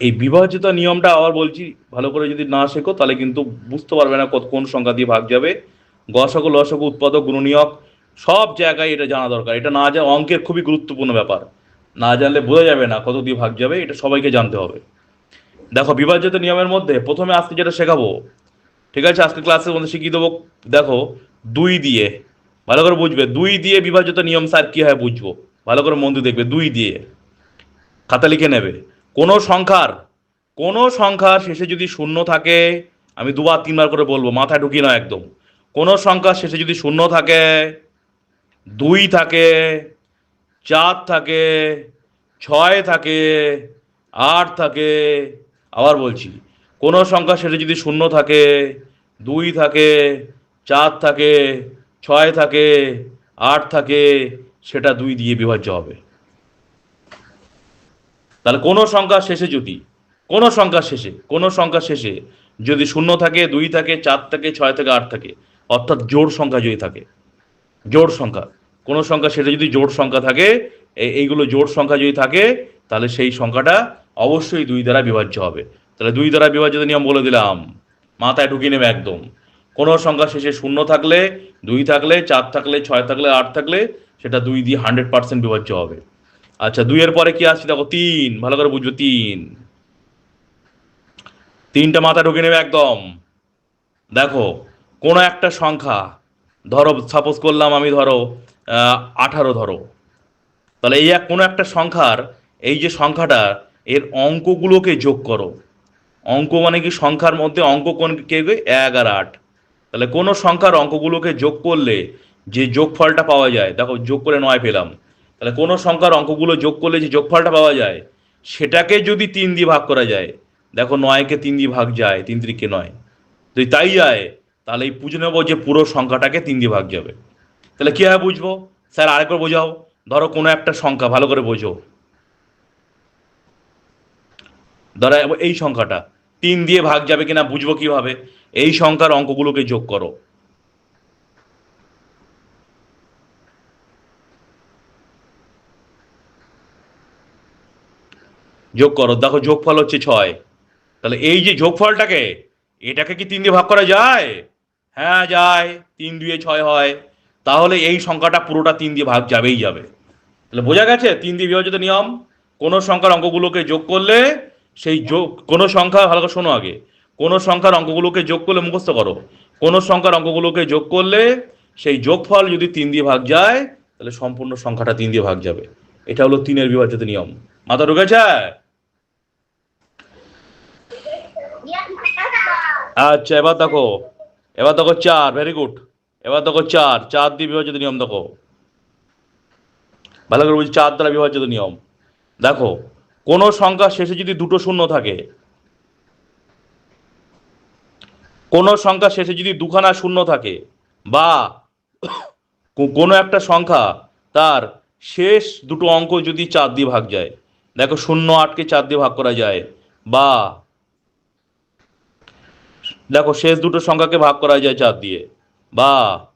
এই বিভাজিত নিয়মটা আবার বলছি, ভালো করে যদি না শেখো, তাহলে কিন্তু বুঝতে পারবে না কত কোন সংখ্যা দিয়ে ভাগ যাবে। গসক লসক উৎপাদক গুণনীয়ক সব জায়গায় এটা জানা দরকার। এটা না জানা অঙ্কের খুবই গুরুত্বপূর্ণ ব্যাপার। না জানলে বোঝা যাবে না কত দিয়ে ভাগ যাবে, এটা সবাইকে জানতে হবে। দেখো, বিভাজিত নিয়মের মধ্যে প্রথমে আজকে যেটা শেখাবো, ঠিক আছে? আজকে ক্লাসের মধ্যে শিখিয়ে দেবো। দেখো, দুই দিয়ে, ভালো করে বুঝবে। দুই দিয়ে বিভাজিত নিয়ম স্যার কী হয় বুঝব? ভালো করে মন দিয়ে দেখবে, দুই দিয়ে। খাতা লিখে নেবে। কোনো সংখ্যার কোনো সংখ্যার শেষে যদি শূন্য থাকে, আমি দুবার, তিনবার করে বলব, মাথায় ঢুকি না একদম। কোনো সংখ্যার শেষে যদি শূন্য থাকে, দুই থাকে, চার থাকে, ছয় থাকে, আট থাকে, আবার বলছি, কোনো সংখ্যার শেষে যদি শূন্য থাকে, দুই থাকে, চার থাকে, ছয় থাকে, আট থাকে, সেটা দুই দিয়ে বিভাজ্য হবে। তাহলে কোনো সংখ্যা শেষে যদি, কোনো সংখ্যা শেষে, কোনো সংখ্যা শেষে যদি শূন্য থাকে, দুই থাকে, চার থাকে, ছয় থেকে, আট থাকে, অর্থাৎ জোড় সংখ্যা যদি থাকে, জোড় সংখ্যা, কোনো সংখ্যা সেটা যদি জোড় সংখ্যা থাকে এই- এইগুলো জোড় সংখ্যা যদি থাকে, তাহলে সেই সংখ্যাটা অবশ্যই দুই দ্বারা বিভাজ্য হবে। তাহলে দুই দ্বারা বিভাজ্য নিয়ম বলে দিলাম, মাথায় ঢুকিয়ে নেবে একদম। কোনো সংখ্যা শেষে শূন্য থাকলে, দুই থাকলে, চার থাকলে, ছয় থাকলে, আট থাকলে, সেটা দুই দিয়ে হান্ড্রেড পার্সেন্ট বিভাজ্য হবে। আচ্ছা দুইয়ের পরে কি আসছে? দেখো, তিন। ভালো করে বুঝবে, তিন। তিনটা মাথা ঢুকে নেবে একদম। দেখো, কোনো একটা সংখ্যা, ধরো সাপোজ করলাম আমি, ধরো আঠারো ধরো। তাহলে এই এক, কোনো একটা সংখ্যার, এই যে সংখ্যাটা, এর অঙ্কগুলোকে যোগ করো। অঙ্ক মানে কি? সংখ্যার মধ্যে অঙ্ক কোন কে? এক আর আট। তাহলে কোনো সংখ্যার অঙ্কগুলোকে যোগ করলে যে যোগফলটা পাওয়া যায়, দেখো, যোগ করে নয় পেলাম। তাহলে কোনো সংখ্যার অঙ্কগুলো যোগ করলে যে যোগফলটা পাওয়া যায়, সেটাকে যদি তিন দিয়ে ভাগ করা যায়, দেখো নয়কে তিন দিয়ে ভাগ যায়, তিন তিরিকে নয়। যদি তাই যায়, তাহলে এই বুঝে নেব যে পুরো সংখ্যাটাকে তিন দিয়ে ভাগ যাবে। তাহলে কীভাবে বুঝব? স্যার আরেকবার বোঝাও। ধরো কোনো একটা সংখ্যা, ভালো করে বোঝো। ধরো এই সংখ্যাটা তিন দিয়ে ভাগ যাবে কিনা বুঝব কীভাবে? এই সংখ্যার অঙ্কগুলোকে যোগ করো। যোগ করো। দেখো যোগফল হচ্ছে ছয়। তাহলে এই যে যোগফলটাকে, এটাকে কি তিন দিয়ে ভাগ করা যায়? হ্যাঁ যায়। তিন দুয়ে ছয় হয়। তাহলে এই সংখ্যাটা পুরোটা তিন দিয়ে ভাগ যাবেই যাবে। তাহলে বোঝা গেছে? তিন দিয়ে বিভাজিত নিয়ম। কোনো সংখ্যার অঙ্কগুলোকে যোগ করলে সেই যোগ, কোনো সংখ্যা, ভালো করে শোনো আগে। কোনো সংখ্যার অঙ্কগুলোকে যোগ করলে মুখস্থ করো। কোনো সংখ্যার অঙ্কগুলোকে যোগ করলে সেই যোগফল যদি তিন দিয়ে ভাগ যায়, তাহলে সম্পূর্ণ সংখ্যাটা তিন দিয়ে ভাগ যাবে। এটা হলো তিনের বিভাজিত নিয়ম। মাথা ঢুকেছে? আচ্ছা এবার দেখো এবার দেখো চার ভেরি গুড এবার দেখো চার চার দিয়ে বিভাজিত নিয়ম দেখো। ভালো করে বলছি চার দ্বারা বিভাজিত নিয়ম। দেখো, কোনো সংখ্যা শেষে যদি দুটো শূন্য থাকে, কোনো সংখ্যা শেষে যদি দুখানা শূন্য থাকে, বা কোনো একটা সংখ্যা তার শেষ দুটো অঙ্ক যদি চার দিয়ে ভাগ যায়, দেখো শূন্য আটকে চার দিয়ে ভাগ করা যায়, বা দেখো শেষ দুটো সংখ্যাকে ভাগ করা যায় চার দিয়ে। বা।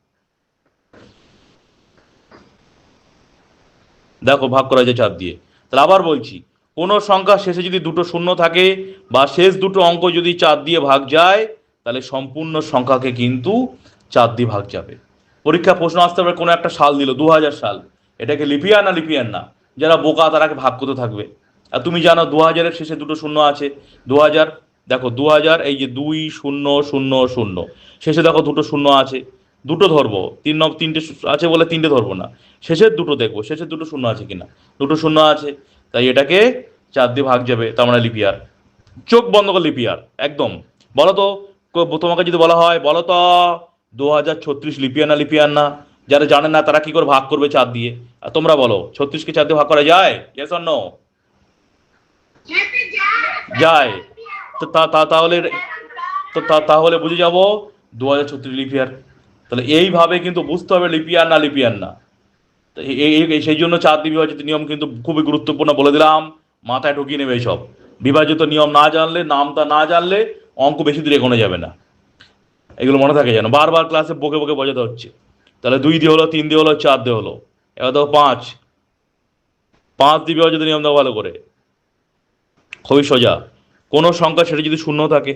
দেখো ভাগ করা যায় চার দিয়ে। তাহলে আবার বলছি, কোনো সংখ্যা শেষে যদি দুটো শূন্য থাকে বা শেষ দুটো অঙ্ক যদি চার দিয়ে ভাগ যায়, তাহলে সম্পূর্ণ সংখ্যাকে কিন্তু চার দিয়ে ভাগ যাবে। পরীক্ষা প্রশ্ন আসতে পারে, কোনো একটা সাল দিল দু হাজার সাল। এটাকে লিপিয়ান না লিপিয়ান না? যারা বোকা তারাকে ভাগ করতে থাকবে। আর তুমি জানো দু হাজারের শেষে দুটো শূন্য আছে। দু হাজার দেখো দু হাজার এই যে দুই শূন্য শূন্য শূন্য। শেষে দেখো দুটো শূন্য আছে। দুটো ধরবো। তিন তিনটে আছে বলে তিনটে ধরবো না। শেষের দুটো দেখব। শেষের দুটো শূন্য আছে কিনা? দুটো শূন্য আছে। তাই এটাকে চার দিয়ে ভাগ যাবে। তার মানে লিপিয়ার চোখ বন্ধ করে লিপিয়ার একদম। বলো তো তোমাকে যদি বলা হয় বলো তো দু হাজার ছত্রিশ লিপিয়ার না লিপিয়ার না? যারা জানে না তারা কি করে ভাগ করবে চার দিয়ে? আর তোমরা বলো ছত্রিশকে চার দিয়ে ভাগ করা যায়? ইয়েস অর নো যায়। তো তাহলে তো তাহলে বুঝে যাব দু হাজার ছত্রিশ লিপিয়ার। তাহলে এইভাবে কিন্তু বুঝতে হবে লিপিয়ার না লিপিয়ার না। এই- সেই জন্য চার দিয়ে বিভাজিত নিয়ম কিন্তু খুবই গুরুত্বপূর্ণ বলে দিলাম। মাথায় ঢুকিয়ে নেবে সব বিভাজিত নিয়ম না জানলে, নামটা না জানলে অঙ্ক বেশি দূরে এগোনো যাবে না। এগুলো মনে থাকে যেন। বারবার ক্লাসে বকে বকে বোঝাতে হচ্ছে। তাহলে দুই দিয়ে হলো, তিন দিয়ে হলো, চার দিয়ে হলো। এবার দেখো পাঁচ। পাঁচ দিয়ে বিভাজিত নিয়ম দেখো ভালো করে। খুবই সোজা। কোনো সংখ্যা সেটা যদি শূন্য থাকে,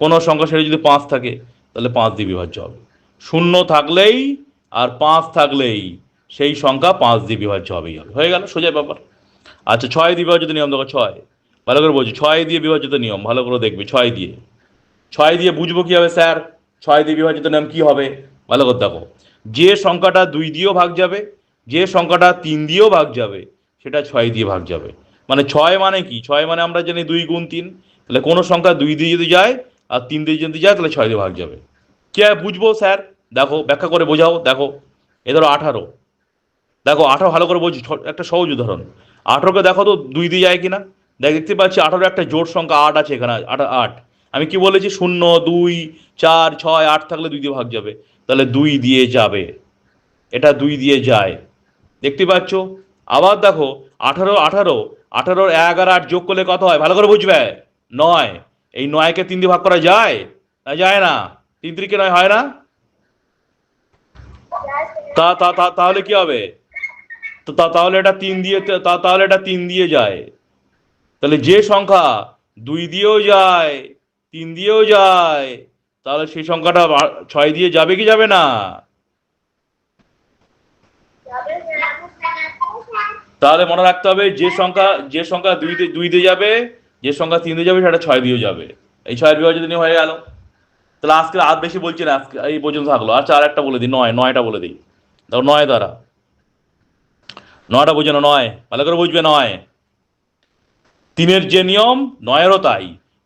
কোনো সংখ্যা সেটা যদি পাঁচ থাকে, তাহলে পাঁচ দিয়ে বিভাজ্য হবে। শূন্য থাকলেই আর পাঁচ থাকলেই সেই সংখ্যা পাঁচ দিয়ে বিভাজ্য হবেই হবে। হয়ে গেল, সোজা ব্যাপার। আচ্ছা ছয় দিয়ে বিভাজ্যতা নিয়ম দেখো, ছয়। ভালো করে বলছি ছয় দিয়ে বিভাজ্যতা নিয়ম, ভালো করে দেখবে, ছয় দিয়ে। ছয় দিয়ে বুঝব কি হবে, স্যার? ছয় দিয়ে বিভাজিত নিয়ম কি হবে? ভালো করে দেখো। যে সংখ্যাটা দুই দিয়েও ভাগ যাবে, যে সংখ্যাটা তিন দিয়েও ভাগ যাবে, সেটা ছয় দিয়ে ভাগ যাবে। মানে ছয় মানে কি? ছয় মানে আমরা জানি দুই গুণ তিন। তাহলে কোনো সংখ্যা দুই দিয়ে যদি যায় আর তিন দিয়ে যদি যায়, তাহলে ছয় দিয়ে ভাগ যাবে। কে বুঝব স্যার? দেখো, ব্যাখ্যা করে বোঝাও। দেখো, এ ধরো আঠারো। দেখো, আঠারো ভালো করে বলছি একটা সহজ উদাহরণ। আঠারোকে দেখো তো, দুই দিয়ে যায় কিনা? দেখ, দেখতে পাচ্ছি আঠারো একটা জোর সংখ্যা আট আছে এখানে, আট আট। আমি কি বলেছি? শূন্য, দুই, চার, ছয়, আট থাকলে দুই দিয়ে ভাগ যাবে। তাহলে দুই দিয়ে যাবে। এটা দুই দিয়ে যায়। দেখতে পাচ্ছ? আবার দেখো, আঠারো আঠারো আঠারোর এক আর আট যোগ করলে কত হয়? ভালো করে বুঝবে। নয়। এই নয়কে তিন দিয়ে ভাগ করা যায়? না যায় না। তিন তিরিকে নয় হয় না? তা তা তাহলে কি হবে? তো তাহলে এটা তিন দিয়ে তাহলে এটা তিন দিয়ে যায়। তাহলে যে সংখ্যা দুই দিয়েও যায়, তিন দিয়েও যায়, তাহলে সেই সংখ্যাটা ছয় দিয়ে যাবে কি যাবে না? তাহলে মনে রাখতে হবে, যে সংখ্যা যে সংখ্যা দুই দুই দিয়ে যাবে, যে সংখ্যা তিন দিয়ে যাবে, সেটা ছয় দিয়েও যাবে। এই ছয়ের বিভাজন হয়ে গেল, তাহলে আজকে আর বেশি বলছি না, আজকে এই পর্যন্ত থাকল। আচ্ছা আর একটা বলে দিই, নয়, নয়টা বলে দিই। দেখো, নয় দ্বারা। নয়টা বুঝে না নয়। ভালো করে বুঝবে, নয়। তিনের যে নিয়ম, নয়েরও তাই।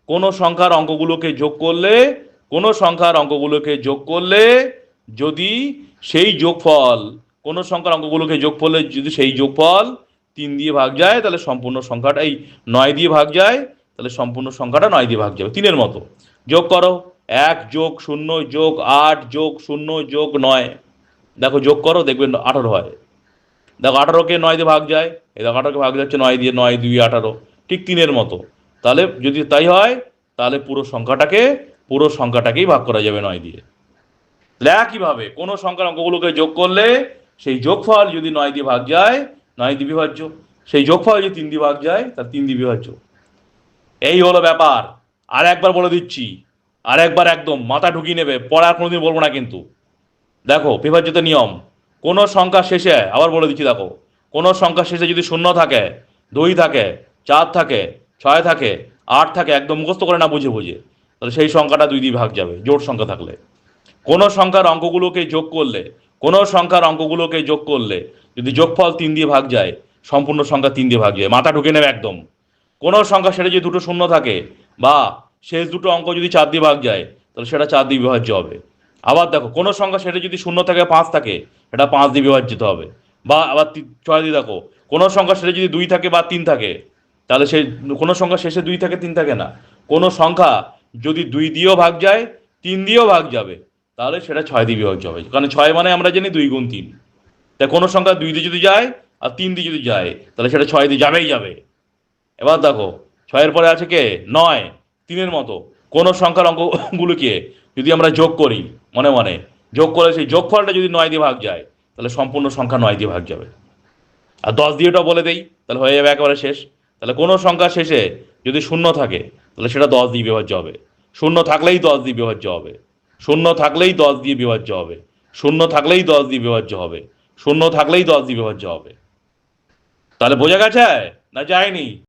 কোনো সংখ্যার অঙ্কগুলোকে যোগ করলে, কোনো সংখ্যার অঙ্কগুলোকে যোগ করলে, যদি সেই যোগফল, কোনো সংখ্যার অঙ্কগুলোকে যোগ করলে যদি সেই যোগফল তিন দিয়ে ভাগ যায়, তাহলে সম্পূর্ণ সংখ্যাটা এই নয় দিয়ে ভাগ যায়, তাহলে সম্পূর্ণ সংখ্যাটা নয় দিয়ে ভাগ যাবে, তিনের মতো। যোগ করো, এক যোগ শূন্য যোগ আট যোগ শূন্য যোগ নয়। দেখো যোগ করো, দেখবেন আঠারো হয়। দেখো আঠারোকে নয় দিয়ে ভাগ যায়, এই দেখো আঠারোকে ভাগ যাচ্ছে নয় দিয়ে, নয় দুই আঠারো। ঠিক তিনের মতো। তাহলে যদি তাই হয়, তাহলে পুরো সংখ্যাটাকে, পুরো সংখ্যাটাকেই ভাগ করা যাবে নয় দিয়ে। একইভাবে কোনো সংখ্যার অঙ্কগুলোকে যোগ করলে, সেই যোগফল যদি নয় দিয়ে ভাগ যায় নয় দিয়ে বিভাজ্য সেই যোগফল যদি তিন দিয়ে ভাগ যায় তার তিন দিয়ে বিভাজ্য এই হলো ব্যাপার। আর একবার বলে দিচ্ছি, আর একবার একদম মাথা ঢুকিয়ে নেবে, পরে আর কোনোদিন বলব না কিন্তু। দেখো, বিভাজ্যতা নিয়ম। কোনো সংখ্যা শেষে, আবার বলে দিচ্ছি দেখো, কোনো সংখ্যা শেষে যদি শূন্য থাকে, দুই থাকে, চার থাকে, ছয় থাকে, আট থাকে, একদম মুখস্থ করে না বুঝে বুঝে, তাহলে সেই সংখ্যাটা দুই দিয়ে ভাগ যাবে, জোট সংখ্যা থাকলে। কোনো সংখ্যার অঙ্কগুলোকে যোগ করলে, কোনো সংখ্যার অঙ্কগুলোকে যোগ করলে যদি যোগফল তিন দিয়ে ভাগ যায়, সম্পূর্ণ সংখ্যা তিন দিয়ে ভাগ যায়, মাথা ঢুকে নেবে একদম। কোনো সংখ্যা সেটা যদি দুটো শূন্য থাকে, বা শেষ দুটো অঙ্ক যদি চার দিয়ে ভাগ যায়, তাহলে সেটা চার দিয়ে বিভাজ্য হবে। আবার দেখো, কোনো সংখ্যা সেটা যদি শূন্য থাকে, পাঁচ থাকে, সেটা পাঁচ দিয়ে বিভাজিত হবে। বা আবার ছয় দিয়ে দেখো, কোনো সংখ্যা সেটা যদি দুই থাকে বা তিন থাকে, তাহলে সেই কোনো সংখ্যা শেষে দুই থাকে, তিন থাকে না। কোনো সংখ্যা যদি দুই দিয়েও ভাগ যায়, তিন দিয়েও ভাগ যাবে, তাহলে সেটা ছয় দিয়ে বিভাজ্য হবে। কারণ ছয় মানে আমরা জানি দুই গুণ তিন। তাই কোনো সংখ্যা দুই দিয়ে যদি যায় আর তিন দিয়ে যদি যায়, তাহলে সেটা ছয় দিয়ে যাবেই যাবে। এবার দেখো, ছয়ের পরে আছে কে? নয়, তিনের মতো। কোনো সংখ্যার অঙ্কগুলোকে যদি আমরা যোগ করি, মনে মনে, যোগ করে সেই যোগফলটা যদি নয় দিয়ে ভাগ যায়, তাহলে সম্পূর্ণ সংখ্যা নয় দিয়ে ভাগ যাবে। আর দশ দিয়ে ওটা বলে দেই, তাহলে হয়ে যাবে একেবারে শেষ। তাহলে কোনো সংখ্যা শেষে যদি শূন্য থাকে, তাহলে সেটা দশ দিয়ে বিভাজ্য হবে। শূন্য থাকলেই দশ দিয়ে বিভাজ্য হবে। শূন্য থাকলেই দশ দিয়ে বিভাজ্য হবে। শূন্য থাকলেই দশ দিয়ে বিভাজ্য হবে। শূন্য থাকলেই দশ দিবে বিভাজ্য হবে তাহলে বোঝা গেছে? না যায়নি?